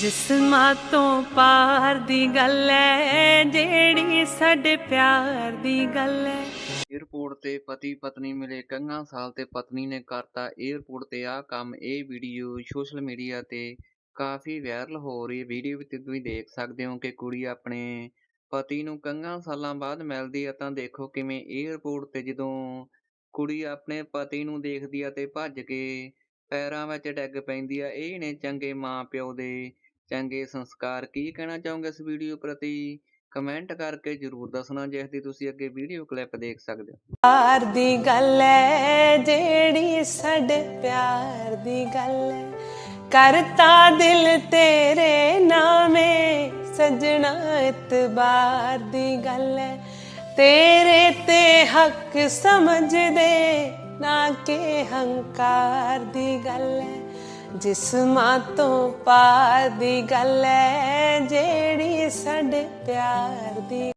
ਜਿਸਮਾਂ ਤੋਂ ਪਾਰ ਦੀ ਗੱਲ ਐ, ਜਿਹੜੀ ਸਾਡੇ ਪਿਆਰ ਦੀ ਗੱਲ ਐ। ਏਅਰਪੋਰਟ ਤੇ ਪਤੀ ਪਤਨੀ ਮਿਲੇ ਕੰਗਾ, ਸਾਲ ਤੇ ਪਤਨੀ ਨੇ ਕਰਤਾ ਏਅਰਪੋਰਟ ਤੇ ਆਹ ਕੰਮ। ਇਹ ਵੀਡੀਓ ਸੋਸ਼ਲ ਮੀਡੀਆ ਤੇ ਕਾਫੀ ਵਾਇਰਲ ਹੋ ਰਹੀ ਹੈ। ਵੀਡੀਓ ਵਿੱਚ ਤੁਸੀਂ ਦੇਖ ਸਕਦੇ ਹੋ ਕਿ ਕੁੜੀ ਆਪਣੇ ਪਤੀ ਨੂੰ ਕੰਗਾ ਸਾਲਾਂ ਬਾਅਦ ਮਿਲਦੀ ਹੈ। ਤਾਂ ਦੇਖੋ ਕਿਵੇਂ ਏਅਰਪੋਰਟ ਤੇ ਜਦੋਂ ਕੁੜੀ ਆਪਣੇ ਪਤੀ ਨੂੰ ਦੇਖਦੀ ਆ ਤੇ ਭੱਜ ਕੇ ਪੈਰਾਂ ਵਿੱਚ ਡਿੱਗ ਪੈਂਦੀ ਆ ਇਹ ਨੇ ਚੰਗੇ ਮਾਂ ਪਿਓ ਦੇ ਚੰਗੇ ਸੰਸਕਾਰ ਕੀ ਕਹਿਣਾ ਚਾਹੋਗੇ ਇਸ ਵੀਡੀਓ ਪ੍ਰਤੀ? ਕਮੈਂਟ ਕਰਕੇ ਜਰੂਰ ਦੱਸਣਾ ਜਿਸ ਦੀ ਤੁਸੀਂ ਅੱਗੇ ਵੀਡੀਓ ਕਲਿੱਪ ਦੇਖ ਸਕਦੇ ਹੋ। ਪਿਆਰ ਦੀ ਗੱਲ ਐ ਜਿਹੜੀ ਸਾਡੇ ਪਿਆਰ ਦੀ ਗੱਲ ਐ। ਕਰਤਾ ਦਿਲ ਤੇਰੇ ਨਾਮੇ, ਸਜਣਾ ਇਤਬਾਰ ਦੀ ਗੱਲ ਐ। ਤੇਰੇ ਤੇ ਹੱਕ ਸਮਝਦੇ, ਨਾ ਕਿ ਹੰਕਾਰ ਦੀ ਗੱਲ ਐ। ਜਿਸਮਾਂ ਤੋਂ ਪਾਰ ਦੀ ਗੱਲ ਐ ਜਿਹੜੀ ਸਾਡੇ ਪਿਆਰ ਦੀ